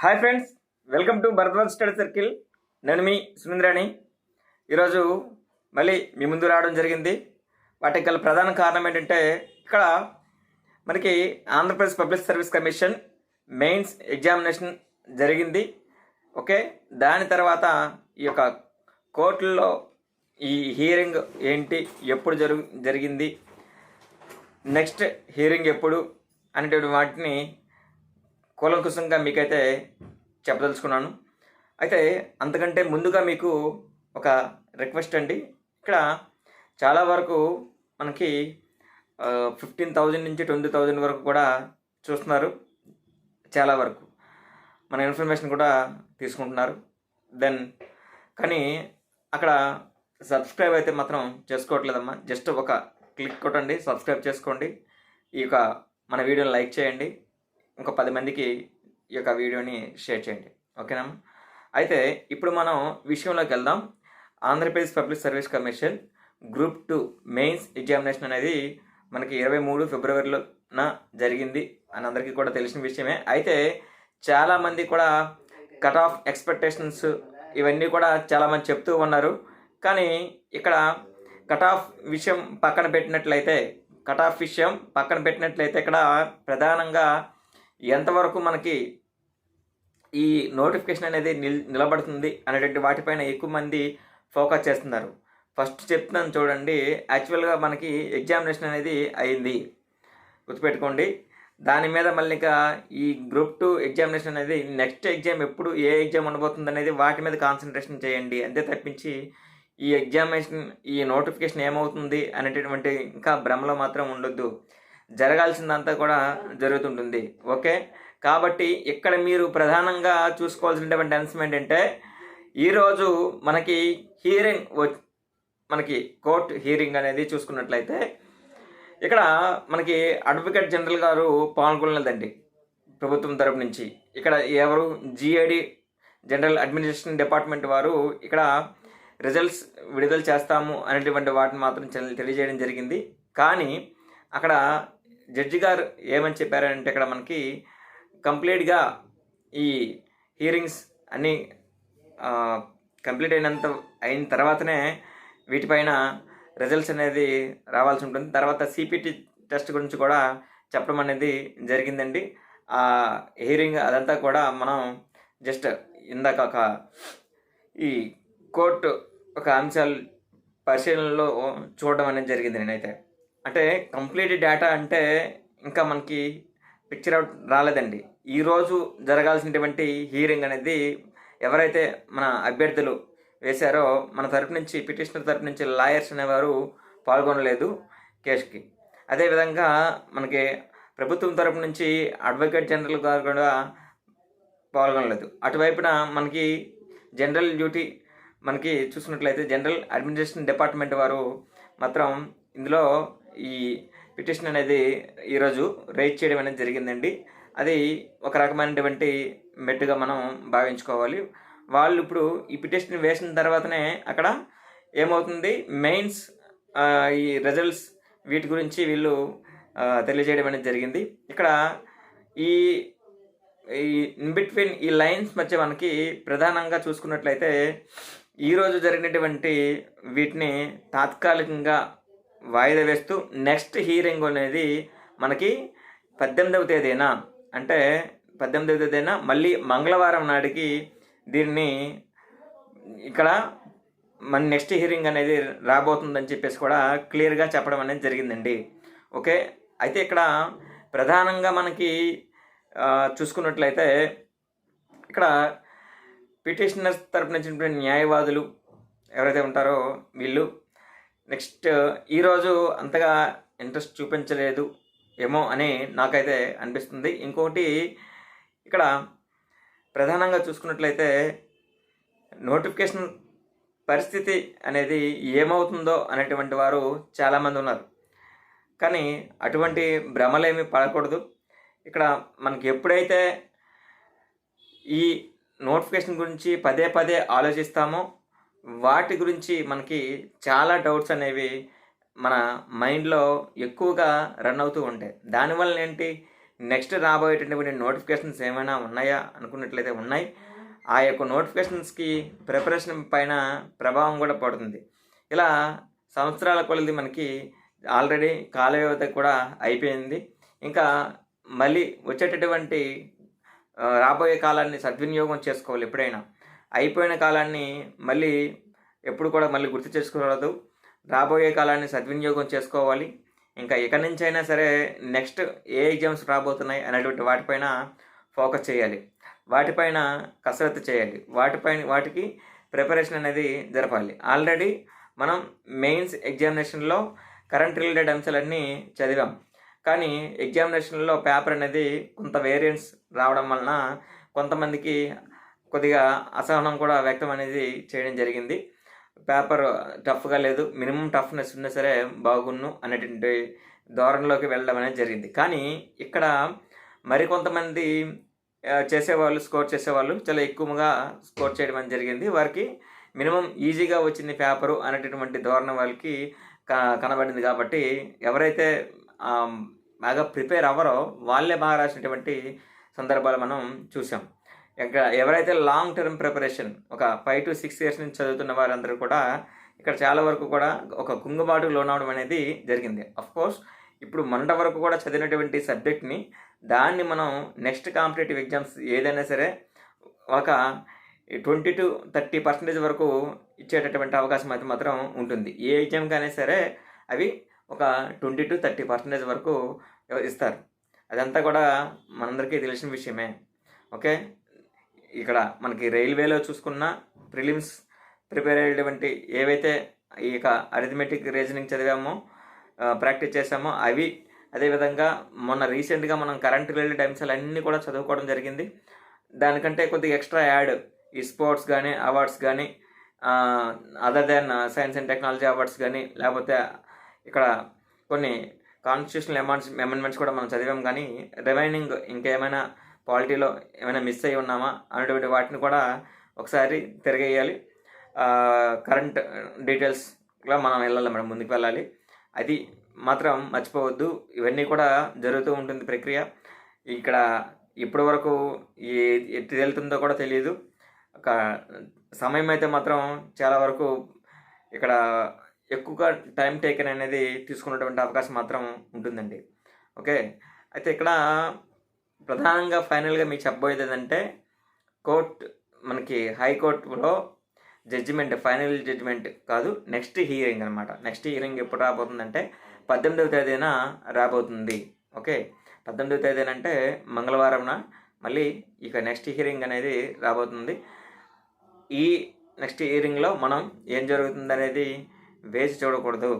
Hi friends welcome to Bharadwaj study circle. నేను మీ సుమింద్రాణి. ఈరోజు మళ్ళీ మీ ముందు రావడం జరిగింది. వాటికి గల ప్రధాన కారణం ఏంటంటే ఇక్కడ మనకి Andhra Pradesh public service commission mains examination జరిగింది. ఓకే దాని తర్వాత ఈ యొక్క కోర్టుల్లో ఈ హియరింగ్ ఏంటి ఎప్పుడు జరుగు జరిగింది నెక్స్ట్ హియరింగ్ ఎప్పుడు అనేటువంటి వాటిని కూలంకుశంగా మీకైతే చెప్పదలుచుకున్నాను. అయితే అంతకంటే ముందుగా మీకు ఒక రిక్వెస్ట్ అండి. ఇక్కడ చాలా వరకు మనకి ఫిఫ్టీన్ థౌజండ్ నుంచి ట్వంటీ థౌజండ్ వరకు కూడా చూస్తున్నారు. చాలా వరకు మన ఇన్ఫర్మేషన్ కూడా తీసుకుంటున్నారు. దెన్ కానీ అక్కడ సబ్స్క్రైబ్ అయితే మాత్రం చేసుకోవట్లేదమ్మా. జస్ట్ ఒక క్లిక్ కొట్టండి సబ్స్క్రైబ్ చేసుకోండి. ఈ యొక్క మన వీడియోని లైక్ చేయండి. ఇంకో పది మందికి ఈ యొక్క వీడియోని షేర్ చేయండి. ఓకేనా? అయితే ఇప్పుడు మనం విషయంలోకి వెళ్దాం. Andhra Pradesh public service commission group two mains examination అనేది మనకి ఇరవై మూడు ఫిబ్రవరిలోన జరిగింది అని అందరికీ కూడా తెలిసిన విషయమే. అయితే చాలామంది కూడా కట్ ఆఫ్ ఎక్స్పెక్టేషన్స్ ఇవన్నీ కూడా చాలామంది చెప్తూ ఉన్నారు. కానీ ఇక్కడ కట్ ఆఫ్ విషయం పక్కన పెట్టినట్లయితే కట్ ఆఫ్ విషయం పక్కన పెట్టినట్లయితే ఇక్కడ ప్రధానంగా ఎంతవరకు మనకి ఈ నోటిఫికేషన్ అనేది నిల్ నిలబడుతుంది అనేటువంటి వాటిపైన ఎక్కువ మంది ఫోకస్ చేస్తున్నారు. ఫస్ట్ చెప్తున్నాను చూడండి యాక్చువల్గా మనకి ఎగ్జామినేషన్ అనేది అయింది. గుర్తుపెట్టుకోండి దాని మీద మళ్ళీ ఇంకా ఈ గ్రూప్ టూ ఎగ్జామినేషన్ అనేది నెక్స్ట్ ఎగ్జామ్ ఎప్పుడు ఏ ఎగ్జామ్ ఉండబోతుంది అనేది వాటి మీద కాన్సన్ట్రేషన్ చేయండి. అంతే తప్పించి ఈ ఎగ్జామినేషన్ ఈ నోటిఫికేషన్ ఏమవుతుంది అనేటటువంటి ఇంకా భ్రమలో మాత్రం ఉండొద్దు. జరగాల్సిందంతా కూడా జరుగుతుంటుంది. ఓకే? కాబట్టి ఇక్కడ మీరు ప్రధానంగా చూసుకోవాల్సినటువంటి అనౌన్స్మెంట్ ఏంటంటే ఈరోజు మనకి హీరింగ్ మనకి కోర్ట్ హీరింగ్ అనేది చూసుకున్నట్లయితే ఇక్కడ మనకి అడ్వకేట్ జనరల్ గారు పాల్గొనలేదండి ప్రభుత్వం తరపు నుంచి. ఇక్కడ ఎవరు? జిఐడి జనరల్ అడ్మినిస్ట్రేషన్ డిపార్ట్మెంట్ వారు ఇక్కడ రిజల్ట్స్ విడుదల చేస్తాము అనేటువంటి వాటిని మాత్రం తెలియజేయడం జరిగింది. కానీ అక్కడ జడ్జి గారు ఏమని చెప్పారంటే ఇక్కడ మనకి కంప్లీట్గా ఈ హీరింగ్స్ అన్నీ కంప్లీట్ అయినంత అయిన తర్వాతనే వీటిపైన రిజల్ట్స్ అనేది రావాల్సి ఉంటుంది. తర్వాత సిపిటి టెస్ట్ గురించి కూడా చెప్పడం అనేది జరిగిందండి. ఆ హీరింగ్ అదంతా కూడా మనం జస్ట్ ఇందాక ఒక ఈ కోర్టు ఒక అంశాలు పరిశీలనలో చూడడం అనేది జరిగింది నేనైతే. అంటే కంప్లీట్ డేటా అంటే ఇంకా మనకి పిక్చర్ అవుట్ రాలేదండి. ఈరోజు జరగాల్సినటువంటి హీరింగ్ అనేది ఎవరైతే మన అభ్యర్థులు వేశారో మన తరపు నుంచి పిటిషనర్ తరపు నుంచి లాయర్స్ అనేవారు పాల్గొనలేదు కేసుకి అదేవిధంగా మనకి ప్రభుత్వం తరపు నుంచి అడ్వకేట్ జనరల్ గారు కూడా పాల్గొనలేదు. అటువైపున మనకి జనరల్ డ్యూటీ మనకి చూసినట్లయితే జనరల్ అడ్మినిస్ట్రేషన్ డిపార్ట్మెంట్ వారు మాత్రం ఇందులో ఈ పిటిషన్ అనేది ఈరోజు రైజ్ చేయడం అనేది జరిగిందండి. అది ఒక రకమైనటువంటి మెట్టుగా మనం భావించుకోవాలి. వాళ్ళు ఇప్పుడు ఈ పిటిషన్ వేసిన తర్వాతనే అక్కడ ఏమవుతుంది? మెయిన్స్ ఈ రిజల్ట్స్ వీటి గురించి వీళ్ళు తెలియజేయడం అనేది జరిగింది. ఇక్కడ ఈ ఈ ఇన్ బిట్వీన్ ఈ లైన్స్ మధ్య మనకి ప్రధానంగా చూసుకున్నట్లయితే ఈరోజు జరిగినటువంటి వీటిని తాత్కాలికంగా వాయిదా వేస్తూ నెక్స్ట్ హీరింగ్ అనేది మనకి పద్దెనిమిదవ తేదీనా అంటే పద్దెనిమిదవ తేదీన మళ్ళీ మంగళవారం నాటికి దీన్ని ఇక్కడ మన నెక్స్ట్ హీరింగ్ అనేది రాబోతుందని చెప్పేసి కూడా క్లియర్గా చెప్పడం అనేది జరిగిందండి. ఓకే? అయితే ఇక్కడ ప్రధానంగా మనకి చూసుకున్నట్లయితే ఇక్కడ పిటిషనర్స్ తరపు నుంచి న్యాయవాదులు ఎవరైతే ఉంటారో వీళ్ళు నెక్స్ట్ ఈరోజు అంతగా ఇంట్రెస్ట్ చూపించలేదు ఏమో అని నాకైతే అనిపిస్తుంది. ఇంకొకటి ఇక్కడ ప్రధానంగా చూసుకున్నట్లయితే నోటిఫికేషన్ పరిస్థితి అనేది ఏమవుతుందో అనేటువంటి వారు చాలామంది ఉన్నారు. కానీ అటువంటి భ్రమలేమి పడకూడదు. ఇక్కడ మనకి ఎప్పుడైతే ఈ నోటిఫికేషన్ గురించి పదే పదే ఆలోచిస్తామో వాటి గురించి మనకి చాలా డౌట్స్ అనేవి మన మైండ్లో ఎక్కువగా రన్ అవుతూ ఉంటాయి. దానివల్ల ఏంటి? నెక్స్ట్ రాబోయేటటువంటి నోటిఫికేషన్స్ ఏమైనా ఉన్నాయా అనుకున్నట్లయితే ఉన్నాయి. ఆ యొక్క నోటిఫికేషన్స్కి ప్రిపరేషన్ పైన ప్రభావం కూడా పడుతుంది. ఇలా సంవత్సరాల కొలది మనకి ఆల్రెడీ కాల వ్యవధి కూడా అయిపోయింది. ఇంకా మళ్ళీ వచ్చేటటువంటి రాబోయే కాలాన్ని సద్వినియోగం చేసుకోవాలి ఎప్పుడైనా. అయిపోయిన కాలాన్ని మళ్ళీ ఎప్పుడు కూడా మళ్ళీ గుర్తు చేసుకోరాదు. రాబోయే కాలాన్ని సద్వినియోగం చేసుకోవాలి. ఇంకా ఇక నుంచి అయినా సరే నెక్స్ట్ ఏ ఎగ్జామ్స్ రాబోతున్నాయి అనేటువంటి వాటిపైన ఫోకస్ చేయాలి. వాటిపైన కసరత్తు చేయాలి. వాటిపైన వాటికి ప్రిపరేషన్ అనేది జరపాలి. ఆల్రెడీ మనం మెయిన్స్ ఎగ్జామినేషన్లో కరెంట్ రిలేటెడ్ అంశాలన్నీ చదివాం. కానీ ఎగ్జామినేషన్లో పేపర్ అనేది కొంత వేరియంట్స్ రావడం వలన కొంతమందికి కొద్దిగా అసహనం కూడా వ్యక్తం అనేది చేయడం జరిగింది. పేపర్ టఫ్గా లేదు మినిమం టఫ్నెస్ ఉన్నా సరే బాగున్ను అనేటువంటి ధోరణిలోకి వెళ్ళడం అనేది జరిగింది. కానీ ఇక్కడ మరికొంతమంది చేసేవాళ్ళు స్కోర్ చేసేవాళ్ళు చాలా ఎక్కువగా స్కోర్ చేయడం అనేది జరిగింది. వారికి మినిమం ఈజీగా వచ్చింది పేపరు అనేటటువంటి ధోరణి వాళ్ళకి క- కనబడింది కాబట్టి ఎవరైతే బాగా ప్రిపేర్ అవ్వరో వాళ్ళే బాగా రాసినటువంటి సందర్భాలు మనం చూసాం ఇంకా ఎవరైతే లాంగ్ టర్మ్ ప్రిపరేషన్ ఒక ఫైవ్ టు సిక్స్ ఇయర్స్ నుంచి చదువుతున్న వారందరూ కూడా ఇక్కడ చాలా వరకు కూడా ఒక కుంగుబాటుకు లోనవడం అనేది జరిగింది. అఫ్ కోర్స్ ఇప్పుడు మొన్నటి వరకు కూడా చదివినటువంటి సబ్జెక్ట్ని దాన్ని మనం నెక్స్ట్ కాంపిటేటివ్ ఎగ్జామ్స్ ఏదైనా సరే ఒక ట్వంటీ టు థర్టీ పర్సెంటేజ్ వరకు ఇచ్చేటటువంటి అవకాశం అయితే మాత్రం ఉంటుంది. ఏ ఎగ్జామ్కైనా సరే అవి ఒక ట్వంటీ టు థర్టీ పర్సెంటేజ్ వరకు ఇస్తారు. అదంతా కూడా మనందరికీ తెలిసిన విషయమే. ఓకే ఇక్కడ మనకి రైల్వేలో చూసుకున్న ప్రిలిమ్స్ ప్రిపేర్ అయ్యేటువంటి ఏవైతే ఈ యొక్క అరిథమెటిక్ రీజనింగ్ చదివామో ప్రాక్టీస్ చేసామో అవి అదేవిధంగా మొన్న రీసెంట్గా మనం కరెంట్ రిలేటెడ్ అంశాలు అన్నీ కూడా చదువుకోవడం జరిగింది. దానికంటే కొద్దిగా ఎక్స్ట్రా యాడ్ ఈ స్పోర్ట్స్ కానీ అవార్డ్స్ కానీ other than science and technology awards కానీ లేకపోతే ఇక్కడ కొన్ని కాన్స్టిట్యూషనల్ అమెండ్స్ అమెండ్మెంట్స్ కూడా మనం చదివాం కానీ రిమైనింగ్ ఇంకేమైనా క్వాలిటీలో ఏమైనా మిస్ అయి ఉన్నామా అనేటువంటి వాటిని కూడా ఒకసారి తిరగేయాలి. కరెంట్ డీటెయిల్స్లో మనం వెళ్ళాలి మేడం ముందుకు వెళ్ళాలి. అది మాత్రం మర్చిపోవద్దు. ఇవన్నీ కూడా జరుగుతూ ఉంటుంది ప్రక్రియ. ఇక్కడ ఇప్పటి వరకు ఏ ఎటు వెళ్తుందో కూడా తెలియదు. ఒక సమయం అయితే మాత్రం చాలా వరకు ఇక్కడ ఎక్కువగా టైం టేకన్ అనేది తీసుకున్నటువంటి అవకాశం మాత్రం ఉంటుందండి. ఓకే? అయితే ఇక్కడ ప్రధానంగా ఫైనల్గా మీకు చెప్పబోయేది ఏంటంటే కోర్ట్ మనకి హైకోర్టులో జడ్జిమెంట్ ఫైనల్ జడ్జిమెంట్ కాదు నెక్స్ట్ హియరింగ్ అనమాట నెక్స్ట్ హియరింగ్ ఎప్పుడు రాబోతుందంటే పద్దెనిమిదవ తేదీన రాబోతుంది. ఓకే? పద్దెనిమిదవ తేదీన అంటే మంగళవారంన మళ్ళీ ఇక నెక్స్ట్ హియరింగ్ అనేది రాబోతుంది. ఈ నెక్స్ట్ హియరింగ్లో మనం ఏం జరుగుతుంది అనేది వేసి చూడకూడదు.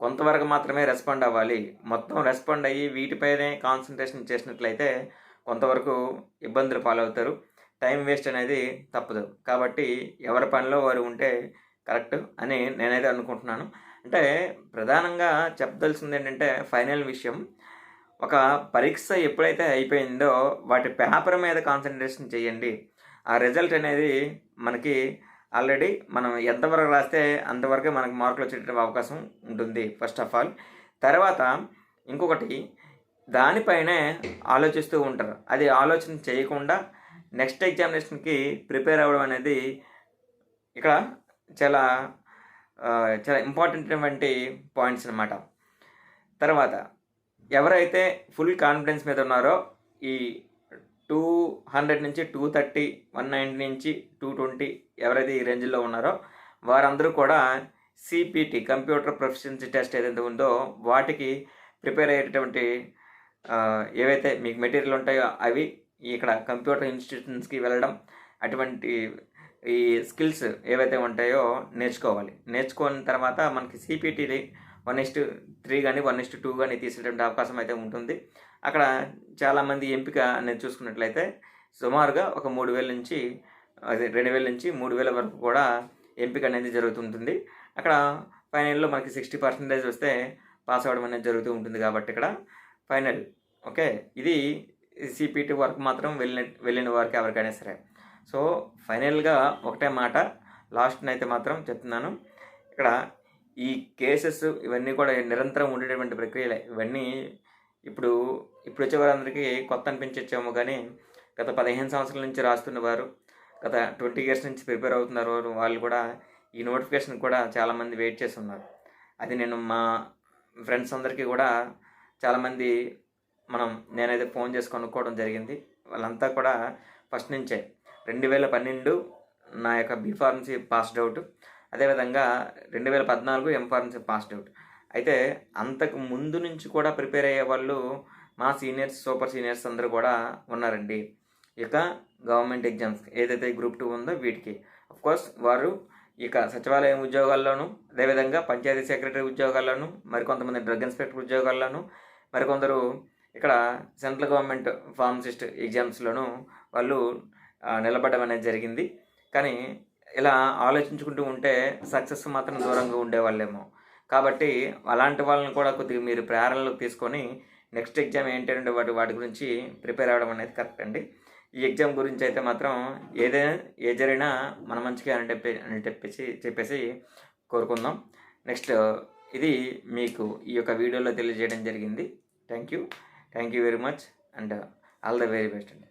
కొంతవరకు మాత్రమే రెస్పాండ్ అవ్వాలి. మొత్తం రెస్పాండ్ అయ్యి వీటిపైనే కాన్సన్ట్రేషన్ చేసినట్లయితే కొంతవరకు ఇబ్బందులు పాలవుతారు. టైం వేస్ట్ అనేది తప్పదు. కాబట్టి ఎవరి పనిలో వారు ఉంటే కరెక్ట్ అని నేనైతే అనుకుంటున్నాను. అంటే ప్రధానంగా చెప్పదలసింది ఏంటంటే ఫైనల్ విషయం. ఒక పరీక్ష ఎప్పుడైతే అయిపోయిందో వాటి పేపర్ మీద కాన్సన్ట్రేషన్ చేయండి. ఆ రిజల్ట్ అనేది మనకి ఆల్రెడీ మనం ఎంతవరకు రాస్తే అంతవరకే మనకు మార్కులు వచ్చేట అవకాశం ఉంటుంది ఫస్ట్ ఆఫ్ ఆల్ తర్వాత ఇంకొకటి దానిపైనే ఆలోచిస్తూ ఉంటారు. అది ఆలోచన చేయకుండా నెక్స్ట్ ఎగ్జామినేషన్కి ప్రిపేర్ అవ్వడం అనేది ఇక్కడ చాలా చాలా ఇంపార్టెంట్ అటువంటి పాయింట్స్ అనమాట తర్వాత ఎవరైతే ఫుల్ కాన్ఫిడెన్స్ మీద ఉన్నారో ఈ టూ హండ్రెడ్ నుంచి టూ థర్టీ వన్ నైంటీ నుంచి టూ ట్వంటీ ఎవరైతే ఈ రేంజ్లో ఉన్నారో వారందరూ కూడా సిపిటి కంప్యూటర్ ప్రొఫిషియన్సీ టెస్ట్ ఏదైతే ఉందో వాటికి ప్రిపేర్ అయ్యేటటువంటి ఏవైతే మీకు మెటీరియల్ ఉంటాయో అవి ఇక్కడ కంప్యూటర్ ఇన్స్టిట్యూషన్స్కి వెళ్ళడం అటువంటి ఈ స్కిల్స్ ఏవైతే ఉంటాయో నేర్చుకోవాలి. నేర్చుకున్న తర్వాత మనకి CPT one is to three కానీ వన్ ఇస్టు టూ కానీ తీసేటువంటి అవకాశం అయితే ఉంటుంది. అక్కడ చాలామంది ఎంపిక అనేది చూసుకున్నట్లయితే సుమారుగా ఒక మూడు వేల నుంచి అదే రెండు వేల నుంచి మూడు వేల వరకు కూడా ఎంపిక అనేది జరుగుతుంటుంది. అక్కడ ఫైనల్లో మనకి సిక్స్టీ పర్సెంటేజ్ వస్తే పాస్ అవ్వడం అనేది జరుగుతూ ఉంటుంది కాబట్టి ఇక్కడ ఫైనల్ ఓకే? ఇది సిపిటి వరకు మాత్రం వెళ్ళిన వెళ్ళిన వారికి ఎవరికైనా సరే. సో ఫైనల్గా ఒకటే మాట లాస్ట్ని అయితే మాత్రం చెప్తున్నాను. ఇక్కడ ఈ కేసెస్ ఇవన్నీ కూడా నిరంతరం ఉండేటువంటి ప్రక్రియలే. ఇవన్నీ ఇప్పుడు ఇప్పుడు వచ్చే వారందరికీ కొత్త అనిపించచ్చేమో కానీ గత పదిహేను సంవత్సరాల నుంచి రాస్తున్న వారు గత ట్వంటీ ఇయర్స్ నుంచి ప్రిపేర్ అవుతున్నారు వారు వాళ్ళు కూడా ఈ నోటిఫికేషన్ కూడా చాలామంది వెయిట్ చేసి ఉన్నారు అది నేను మా ఫ్రెండ్స్ అందరికీ కూడా చాలామంది మనం నేనైతే ఫోన్ చేసి కొనుక్కోవడం జరిగింది. వాళ్ళంతా కూడా ఫస్ట్ నుంచే. రెండు వేల పన్నెండు నా యొక్క బీఫార్మసీ పాస్డ్ అవుట్. అదేవిధంగా రెండు వేల పద్నాలుగు ఎంఫార్మసీ పాస్డ్ అవుట్. అయితే అంతకు ముందు నుంచి కూడా ప్రిపేర్ అయ్యే వాళ్ళు మా సీనియర్స్ సూపర్ సీనియర్స్ అందరూ కూడా ఉన్నారండి. ఇక గవర్నమెంట్ ఎగ్జామ్స్ ఏదైతే గ్రూప్ టూ ఉందో వీటికి. కోర్స్ వారు ఇక సచివాలయం ఉద్యోగాల్లోనూ అదేవిధంగా పంచాయతీ సెక్రటరీ ఉద్యోగాల్లోనూ మరికొంతమంది డ్రగ్ ఇన్స్పెక్టర్ ఉద్యోగాల్లోనూ మరికొందరు ఇక్కడ సెంట్రల్ గవర్నమెంట్ ఫార్మసిస్ట్ ఎగ్జామ్స్లోనూ వాళ్ళు నిలబడడం అనేది జరిగింది. కానీ ఇలా ఆలోచించుకుంటూ ఉంటే సక్సెస్ మాత్రం దూరంగా ఉండేవాళ్ళేమో. కాబట్టి అలాంటి వాళ్ళని కూడా కొద్దిగా మీరు ప్రేరణలోకి తీసుకొని నెక్స్ట్ ఎగ్జామ్ ఏంటంటే వాటి వాటి గురించి ప్రిపేర్ అవ్వడం అనేది కరెక్ట్ అండి. ఈ ఎగ్జామ్ గురించి అయితే మాత్రం ఏదైనా ఏ జరిగినా మన మంచిగా అని చెప్పి అని చెప్పేసి చెప్పేసి కోరుకుందాం. నెక్స్ట్ ఇది మీకు ఈ యొక్క వీడియోలో తెలియజేయడం జరిగింది. Thank you. Thank you very much and all the very best అండి.